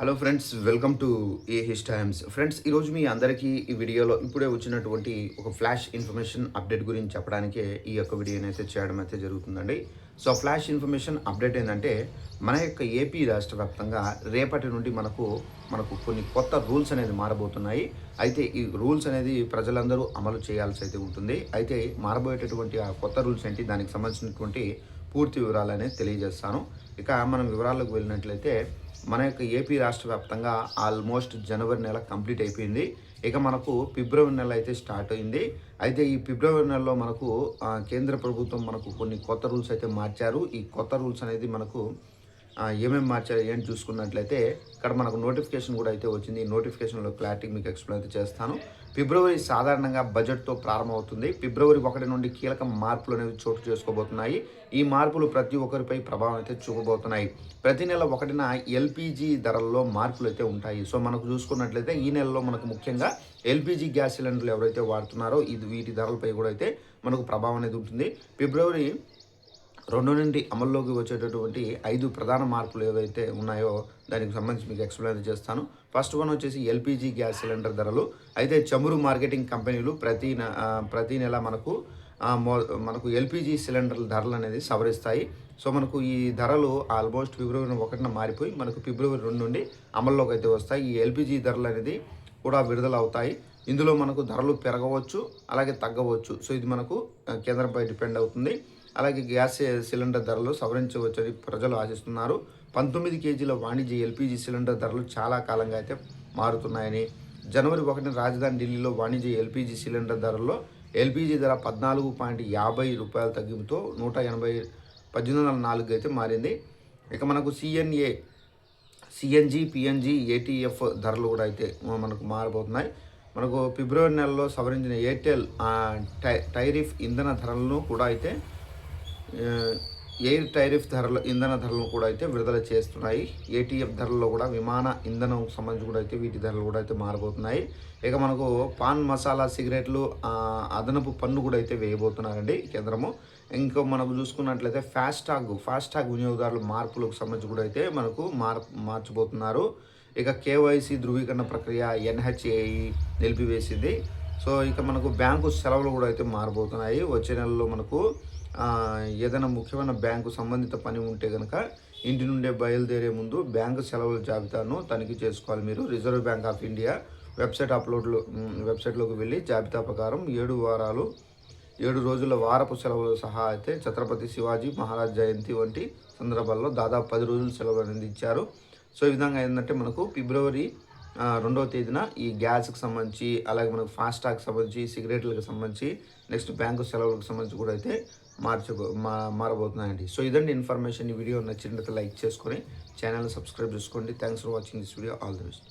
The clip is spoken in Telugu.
Hello friends welcome to A his times friends ఈరోజు మీ అందరికీ ఈ వీడియోలో ఇప్పుడే వచ్చినటువంటి ఒక ఫ్లాష్ ఇన్ఫర్మేషన్ అప్డేట్ గురించి చెప్పడానికే ఈ యొక్క వీడియోని అయితే చేయడం అయితే జరుగుతుందండి. సో ఫ్లాష్ ఇన్ఫర్మేషన్ అప్డేట్ ఏంటంటే మన యొక్క ఏపీ రాష్ట్ర వ్యాప్తంగా రేపటి నుండి మనకు మనకు కొన్ని కొత్త రూల్స్ అనేది మారబోతున్నాయి. అయితే ఈ రూల్స్ అనేది ప్రజలందరూ అమలు చేయాల్సి అయితే ఉంటుంది. అయితే మారబోయేటటువంటి ఆ కొత్త రూల్స్ ఏంటి దానికి సంబంధించినటువంటి పూర్తి వివరాలు అనేది తెలియజేస్తాను. ఇక మనం వివరాలకు వెళ్ళినట్లయితే మన యొక్క ఏపీ రాష్ట్ర వ్యాప్తంగా ఆల్మోస్ట్ జనవరి నెల కంప్లీట్ అయిపోయింది. ఇక మనకు ఫిబ్రవరి నెల అయితే స్టార్ట్ అయింది. అయితే ఈ ఫిబ్రవరి నెలలో మనకు కేంద్ర ప్రభుత్వం మనకు కొన్ని కొత్త రూల్స్ అయితే మార్చారు. ఈ కొత్త రూల్స్ అనేది మనకు ఏమేమి మార్చారు ఏంటి చూసుకున్నట్లయితే ఇక్కడ మనకు నోటిఫికేషన్ కూడా అయితే వచ్చింది. ఈ నోటిఫికేషన్లో క్లారిటీ మీకు ఎక్స్ప్లెయిన్ అయితే చేస్తాను. ఫిబ్రవరి సాధారణంగా బడ్జెట్తో ప్రారంభమవుతుంది. ఫిబ్రవరి ఒకటి నుండి కీలక మార్పులు అనేవి చోటు చేసుకోబోతున్నాయి. ఈ మార్పులు ప్రతి ఒక్కరిపై ప్రభావం అయితే చూపబోతున్నాయి. ప్రతి నెల ఒకటిన ఎల్పిజి ధరల్లో మార్పులు అయితే ఉంటాయి. సో మనకు చూసుకున్నట్లయితే ఈ నెలలో మనకు ముఖ్యంగా ఎల్పిజి గ్యాస్ సిలిండర్లు ఎవరైతే వాడుతున్నారో ఇది వీటి ధరలపై కూడా అయితే మనకు ప్రభావం అనేది ఉంటుంది. ఫిబ్రవరి రెండు నుండి అమల్లోకి వచ్చేటటువంటి ఐదు ప్రధాన మార్పులు ఏవైతే ఉన్నాయో దానికి సంబంధించి మీకు ఎక్స్ప్లెయిన్ చేస్తాను. ఫస్ట్ వన్ వచ్చేసి ఎల్పిజి గ్యాస్ సిలిండర్ ధరలు. అయితే చమురు మార్కెటింగ్ కంపెనీలు ప్రతి ప్రతి నెల మనకు మో- మనకు ఎల్పిజి సిలిండర్ల ధరలు అనేది సవరిస్తాయి. సో మనకు ఈ ధరలు ఆల్మోస్ట్ ఫిబ్రవరి ఒకటిన మారిపోయి మనకు ఫిబ్రవరి రెండు నుండి అమల్లోకి అయితే వస్తాయి. ఈ ఎల్పిజి ధరలు అనేది కూడా విడుదల అవుతాయి ఇందులో మనకు ధరలు పెరగవచ్చు అలాగే తగ్గవచ్చు. సో ఇది మనకు కేంద్రంపై డిపెండ్ అవుతుంది. అలాగే గ్యాస్ సిలిండర్ ధరలు సవరించవచ్చని ప్రజలు ఆశిస్తున్నారు. పంతొమ్మిది కేజీల వాణిజ్య ఎల్పిజి సిలిండర్ ధరలు చాలా కాలంగా అయితే మారుతున్నాయని. జనవరి ఒకటిన రాజధాని ఢిల్లీలో వాణిజ్య ఎల్పిజి సిలిండర్ ధరల్లో ఎల్పిజి ధర పద్నాలుగు పాయింట్ యాభై రూపాయల తగ్గింపుతో నూట ఎనభై పద్దెనిమిది వందల నాలుగు అయితే మారింది. ఇక మనకు సిఎన్ఏ సిఎన్జి పిఎన్జి ఏటీఎఫ్ ధరలు కూడా అయితే మనకు మారబోతున్నాయి. మనకు ఫిబ్రవరి నెలలో సవరించిన ఎయిర్టెల్ టై టైరిఫ్ ఇంధన ధరలను కూడా అయితే ఎయిర్ టైరిఫ్ ధరలు ఇంధన ధరలు కూడా అయితే విడుదల చేస్తున్నాయి. ఏటీఎఫ్ ధరల్లో కూడా విమాన ఇంధనం సంబంధించి కూడా అయితే వీటి ధరలు కూడా అయితే మారబోతున్నాయి. ఇక మనకు పాన్ మసాలా సిగరెట్లు అదనపు పన్ను కూడా అయితే వేయబోతున్నారండి కేంద్రము. ఇంకా మనకు చూసుకున్నట్లయితే ఫాస్టాగ్ ఫాస్టాగ్ వినియోగదారుల మార్పులకు సంబంధించి కూడా అయితే మనకు మార్ మార్చబోతున్నారు. ఇక కేవైసీ ధృవీకరణ ప్రక్రియ ఎన్హెచ్ఏఈ నిలిపివేసింది. సో ఇక మనకు బ్యాంకు సెలవులు కూడా అయితే మారబోతున్నాయి. వచ్చే నెలలో మనకు ఏదైనా ముఖ్యమైన బ్యాంకు సంబంధిత పని ఉంటే కనుక ఇంటి నుండే బయలుదేరే ముందు బ్యాంకు సెలవుల జాబితాను తనిఖీ చేసుకోవాలి. మీరు Reserve Bank of India website అప్లోడ్లో వెబ్సైట్లోకి వెళ్ళి జాబితా ప్రకారం ఏడు వారాలు ఏడు రోజుల వారపు సెలవులు సహా అయితే ఛత్రపతి శివాజీ మహారాజ్ జయంతి వంటి సందర్భాల్లో దాదాపు పది రోజులు సెలవులు అనేది ఇచ్చారు. సో ఈ విధంగా ఏంటంటే మనకు ఫిబ్రవరి రెండవ తేదీన ఈ గ్యాస్కి సంబంధించి అలాగే మనకు ఫాస్టాగ్కి సంబంధించి సిగరెట్లకు సంబంధించి నెక్స్ట్ బ్యాంకు సెలవులకు సంబంధించి కూడా అయితే మార్చబో మా మారబోతున్నాయండి. సో ఇదండి ఇన్ఫర్మేషన్. ఈ వీడియో నచ్చినట్లయితే లైక్ చేసుకొని ఛానల్ సబ్స్క్రైబ్ చేసుకోండి. Thanks for watching this video. All the best.